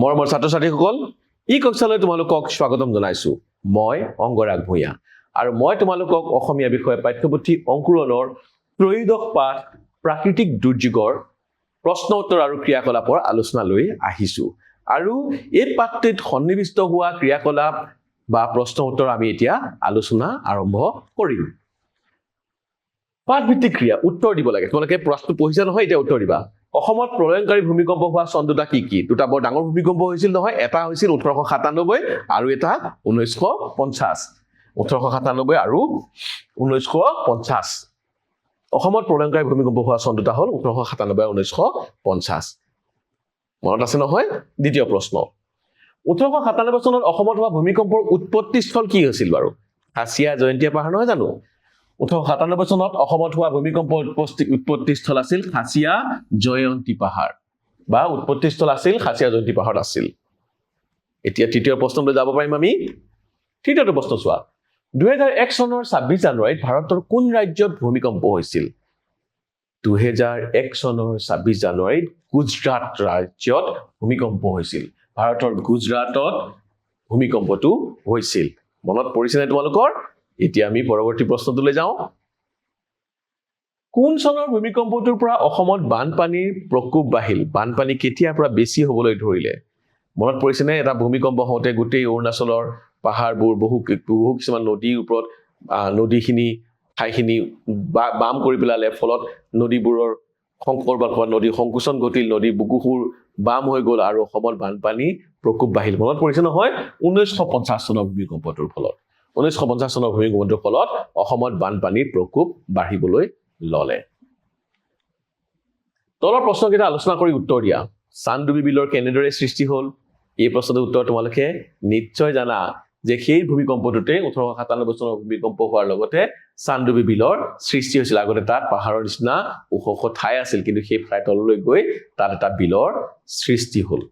মৰমৰ ছাত্ৰ ছাত্ৰীসকল ই কক্ষালৈ তোমালোকক স্বাগতম জনাইছোঁ। মই অংগৰাগ ভূঞা আৰু মই তোমালোকক অসমীয়া বিষয়ে পাঠ্যপুথি অংকুৰণৰ ত্ৰয়োদশ পাঠ প্ৰাকৃতিক দুৰ্যোগৰ প্ৰশ্ন উত্তৰ আৰু ক্ৰিয়াকলাপৰ আলোচনালৈ আহিছোঁ। আৰু এই পাঠটিত সন্নিৱিষ্ট হোৱা ক্ৰিয়াকলাপ বা প্ৰশ্ন উত্তৰ আমি এতিয়া আলোচনা আৰম্ভ কৰিম। পাঠভিত্তিক ক্ৰিয়া উত্তৰ দিব লাগে। তোমালোকে প্ৰশ্নটো পঢ়িছা নহয় এতিয়া উত্তৰ দিবা। অসমত প্ৰলয়ংকাৰী ভূমিকম্প হোৱা চন দুটা কি কি? দুটা বৰ ডাঙৰ ভূমিকম্প হৈছিল নহয় এটা হৈছিল ওঠৰশ সাতান্নব্বৈ আৰু এটা ঊনৈছশ পঞ্চাছ। ওঠৰশ সাতান্নব্বৈ আৰু ঊনৈছশ পঞ্চাছ। অসমত প্ৰলয়ংকাৰী ভূমিকম্প হোৱা চন দুটা হ'ল ওঠৰশ সাতান্নব্বৈ আৰু ঊনৈছশ পঞ্চাছ। মনত আছে নহয়? দ্বিতীয় প্ৰশ্ন। ওঠৰশ সাতান্নব্বৈ চনত অসমত হোৱা ভূমিকম্পৰ উৎপত্তিস্থল কি হৈছিল বাৰু? হাছিয়া জয়ন্তীয়া পাহাৰ নহয় জানো? ওঠৰশ সাতান্নব্বৈ চনত অসমত হোৱা ভূমিকম্প উৎপত্তি উৎপত্তিস্থল আছিল খাচিয়া জয়ন্তী পাহাৰ। বা উৎপত্তিস্থল আছিল খাচিয়া জয়ন্তী পাহাৰত আছিল। এতিয়া তৃতীয় প্ৰশ্নলৈ যাব পাৰিম আমি। তৃতীয়টো প্ৰশ্ন চোৱা। দুহেজাৰ এক চনৰ ছাব্বিছ জানুৱাৰীত ভাৰতৰ কোন ৰাজ্যত ভূমিকম্প হৈছিল? দুহেজাৰ এক চনৰ ছাব্বিছ জানুৱাৰীত গুজৰাট ৰাজ্যত ভূমিকম্প হৈছিল। ভাৰতৰ গুজৰাটত ভূমিকম্পটো হৈছিল। মনত পৰিছেনে তোমালোকৰ? এতিয়া আমি পৰৱৰ্তী প্ৰশ্নটোলৈ যাওঁ। কোন চনৰ ভূমিকম্পটোৰ পৰা অসমত বানপানীৰ প্ৰকোপ বাঢ়িল? বানপানী কেতিয়াৰ পৰা বেছি হ'বলৈ ধৰিলে? মনত পৰিছেনে? এটা ভূমিকম্প হওঁতে গোটেই অৰুণাচলৰ পাহাৰবোৰ বহু বহু কিছুমান নদীৰ ওপৰত নদীখিনি ঠাইখিনি বাম কৰি পেলালে। ফলত নদীবোৰৰ শংকৰ বা নদীৰ সংকোচন ঘটিল নদীৰ বুকুবোৰ বাম হৈ গ'ল আৰু অসমত বানপানী প্ৰকোপ বাঢ়িল। মনত পৰিছে নহয়? ঊনৈছশ পঞ্চাছ চনৰ ভূমিকম্পটোৰ ফলত। ঊনৈছশ পঞ্চাছ চনৰ ভূমিকম্পটোৰ ফলত অসমত বানপানীৰ প্ৰকোপ বাঢ়িবলৈ ললে। তলৰ প্ৰশ্নকেইটা আলোচনা কৰি উত্তৰ দিয়া। চানডুবি বিলৰ কেনেদৰে সৃষ্টি হ'ল? এই প্ৰশ্নটোৰ উত্তৰ তোমালোকে নিশ্চয় জানা যে সেই ভূমিকম্পটোতে ওঠৰশ সাতান্নব্বৈ চনৰ ভূমিকম্প হোৱাৰ লগতে চানডুবি বিলৰ সৃষ্টি হৈছিল। আগতে তাত পাহাৰৰ নিচিনা ওখ ওখ ঠাই আছিল কিন্তু সেই ঠাই তললৈ গৈ তাত এটা বিলৰ সৃষ্টি হ'ল।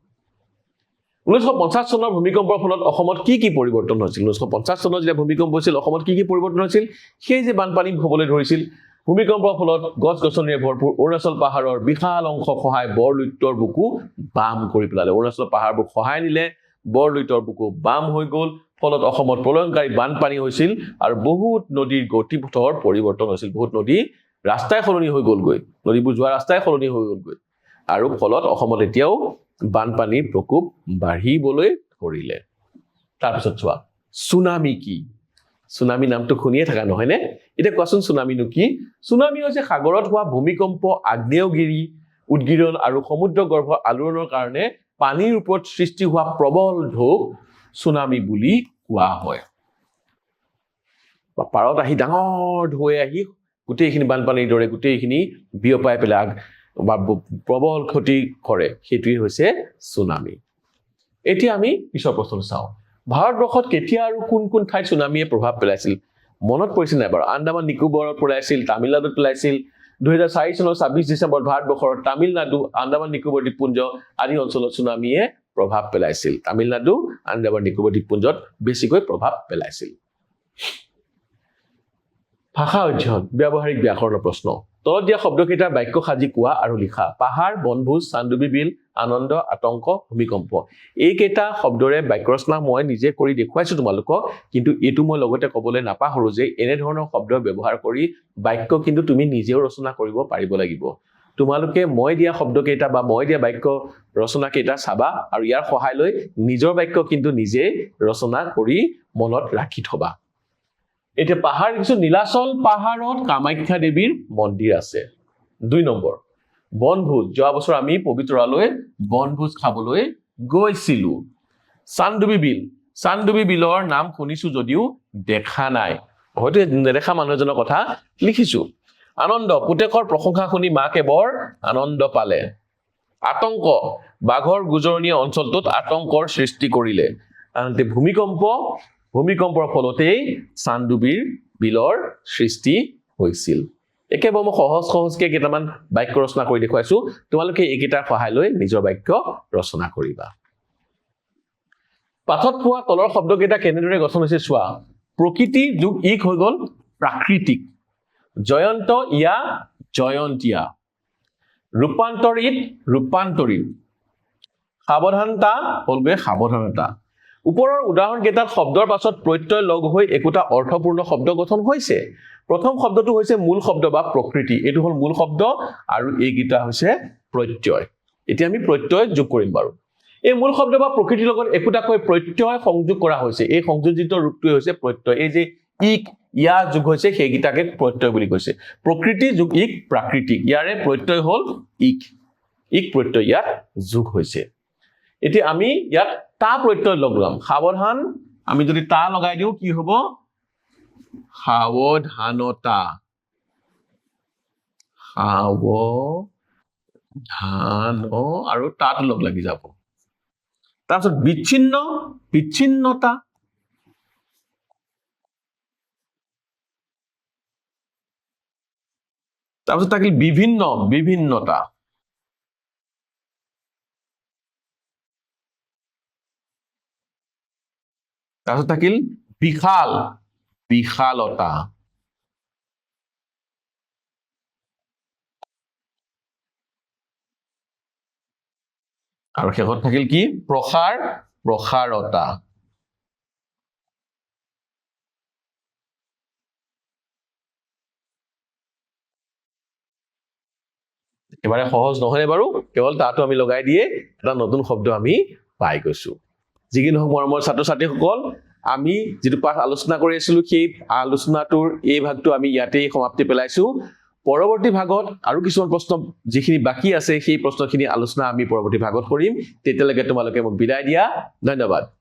ঊনৈছশ পঞ্চাছ চনৰ ভূমিকম্পৰ ফলত অসমত কি কি পৰিৱৰ্তন হৈছিল? ঊনৈছশ পঞ্চাছ চনত যেতিয়া ভূমিকম্প হৈছিল অসমত কি কি পৰিৱৰ্তন হৈছিল? সেই যে বানপানী হ'বলৈ ধৰিছিল ভূমিকম্পৰ ফলত গছ গছনিৰে ভৰপূৰ অৰুণাচল পাহাৰৰ বিশাল অংশ সহায় বৰলুইতৰ বুকু বাম কৰি পেলালে। অৰুণাচল পাহাৰবোৰ সহায় নিলে বৰলুইতৰ বুকু বাম হৈ গ'ল ফলত অসমত প্ৰলয়ংকাৰী বানপানী হৈছিল আৰু বহুত নদীৰ গতিপথৰ পৰিৱৰ্তন হৈছিল। বহুত নদী ৰাস্তাই সলনি হৈ গ'লগৈ। নদীবোৰ যোৱা ৰাস্তাই সলনি হৈ গ'লগৈ। আৰু ফলত অসমত এতিয়াও বানপানীৰ প্ৰকোপ বাঢ়িবলৈ ধৰিলে। তাৰপিছত চোৱা চুনামি কি? চুনামি নামটো শুনিয়ে থাকা নহয়নে? এতিয়া কোৱাচোন চুনামিনো কি? চুনামি হৈছে সাগৰত হোৱা ভূমিকম্প আগ্নেয়গিৰি উদগিৰণ আৰু সমুদ্ৰ গৰ্ভৰ আলোড়নৰ কাৰণে পানীৰ ওপৰত সৃষ্টি হোৱা প্ৰবল ঢৌক চুনামি বুলি কোৱা হয়। পাৰত আহি ডাঙৰ ঢৌৱে আহি গোটেইখিনি বানপানীৰ দৰে গোটেইখিনি বিয়পাই পেলাই বা প্ৰবল ক্ষতি কৰে সেইটোৱেই হৈছে চুনামি এতিয়া আমি পিছৰ প্ৰশ্নটো চাওঁ। ভাৰতবৰ্ষত কেতিয়া আৰু কোন কোন ঠাইত চুনামীয়ে প্ৰভাৱ পেলাইছিল? মনত পৰিছে নাই বাৰু? আন্দামান, নিকোবৰত পেলাইছিল, তামিলনাডুত পেলাইছিল। দুহেজাৰ চাৰি চনৰ ছাব্বিছ ডিচেম্বৰত ভাৰতবৰ্ষৰ তামিলনাডু, আন্দামান, নিকোবৰ দ্বীপপুঞ্জ আদি অঞ্চলত চুনামীয়ে প্ৰভাৱ পেলাইছিল। তামিলনাডু, আন্দামান, নিকোবৰ দ্বীপপুঞ্জত বেছিকৈ প্ৰভাৱ পেলাইছিল। ভাষা অধ্যয়ন, ব্যৱহাৰিক ব্যাকৰণৰ প্ৰশ্ন। তলত দিয়া শব্দকেইটাৰ বাক্য সাজি কোৱা আৰু লিখা। পাহাৰ বনভোজ চান্দুবি বিল আনন্দ আতংক ভূমিকম্প। এইকেইটা শব্দৰে বাক্য ৰচনা মই নিজে কৰি দেখুৱাইছো তোমালোকক কিন্তু এইটো মই লগতে ক'বলৈ নাপাহৰো যে এনেধৰণৰ শব্দ ব্যৱহাৰ কৰি বাক্য কিন্তু তুমি নিজেও ৰচনা কৰিব পাৰিব লাগিব। তোমালোকে মই দিয়া শব্দকেইটা বা মই দিয়া বাক্য ৰচনা কেইটা চাবা আৰু ইয়াৰ সহায় লৈ নিজৰ বাক্য কিন্তু নিজে ৰচনা কৰি মনত ৰাখি থবা। এতিয়া পাহাৰ কিছু নীলাচল পাহাৰত কামাখ্যা দেৱীৰ মন্দিৰ আছে। দুই নম্বৰ, বনভোজ। যোৱা বছৰ আমি পবিতৰালৈ বনভোজ খাবলৈ গৈছিলো। চান্দুবি বিল। চান্দুবি বিলৰ নাম শুনিছো যদিও দেখা নাই। হয়তো নেদেখা মানুহ এজনৰ কথা লিখিছো। আনন্দ, পুতেকৰ প্ৰশংসা শুনি মাকে বৰ আনন্দ পালে। আতংক, বাঘৰ গোজৰণীয়া অঞ্চলটোত আতংকৰ সৃষ্টি কৰিলে। আনহাতে ভূমিকম্প ভূমিকম্পৰ ফলতেই চান্দুবিৰ বিলৰ সৃষ্টি হৈছিল। একেবাৰে মই সহজ সহজকে কেইটামান বাক্য ৰচনা কৰি দেখুৱাইছো। তোমালোকে এইকেইটাৰ সহায় লৈ নিজৰ বাক্য ৰচনা কৰিবা। পাঠত পোৱা তলৰ শব্দকেইটা কেনেদৰে গঠন হৈছে চোৱা। প্ৰকৃতি যোগ ইক হৈ গ'ল প্ৰাকৃতিক। জয়ন্ত ইয়া জয়ন্তীয়া। ৰূপান্তৰিত ৰূপান্তৰিত। সাৱধানতা হ'লগৈ সাৱধানতা। ওপৰৰ উদাহৰণ কেইটাত শব্দৰ পাছত প্ৰত্যয় লগ হৈ একোটা অৰ্থপূৰ্ণ শব্দ গঠন হৈছে। প্ৰথম শব্দটো হৈছে মূল শব্দ বা প্ৰকৃতি। এইটো হ'ল মূল শব্দ আৰু এইকেইটা হৈছে প্ৰত্যয়। এতিয়া আমি প্ৰত্যয় যোগ কৰিম বাৰু। এই মূল শব্দ বা প্ৰকৃতিৰ লগত একোটাকৈ প্ৰত্যয় সংযোগ কৰা হৈছে। এই সংযোজিত ৰূপটোৱে হৈছে প্ৰত্যয়। এই যে ইক ইয়া যোগ হৈছে সেইকেইটাকে প্ৰত্যয় বুলি কৈছে। প্ৰকৃতি যোগ ইক প্ৰাকৃতিক। ইয়াৰে প্ৰত্যয় হ'ল ইক। ইক প্ৰত্যয় ইয়াত যোগ হৈছে। এতিয়া আমি ইয়াত তা প্ৰত্যয় লগাম সাৱধান, আমি যদি তা লগাই দিওঁ, কি হ'ব? সাৱধানতা। সাৱধান আৰু তাত লগ লাগি যাব। তাৰপিছত বিচ্ছিন্ন, বিচ্ছিন্নতা। তাৰপিছত থাকিল বিভিন্ন, বিভিন্নতা। তাৰপিছত থাকিল বিশাল বিশালতা। আৰু শেষত থাকিল কি? প্ৰসাৰ প্ৰসাৰতা। একেবাৰে সহজ নহয়নে বাৰু কেৱল তাতো আমি লগাই দিয়ে এটা নতুন শব্দ আমি পাই গৈছো। যি কি নহওক মৰমৰ ছাত্ৰ ছাত্ৰীসকল আমি যিটো পাঠ আলোচনা কৰি আছিলোঁ, সেই আলোচনাটোৰ এই ভাগটো আমি ইয়াতেই সমাপ্তি পেলাইছোঁ। পৰৱৰ্তী ভাগত আৰু কিছুমান প্ৰশ্ন যিখিনি বাকী আছে, সেই প্ৰশ্নখিনি আলোচনা আমি পৰৱৰ্তী ভাগত কৰিম। তেতিয়ালৈকে তোমালোকে মোক বিদায় দিয়া। ধন্যবাদ।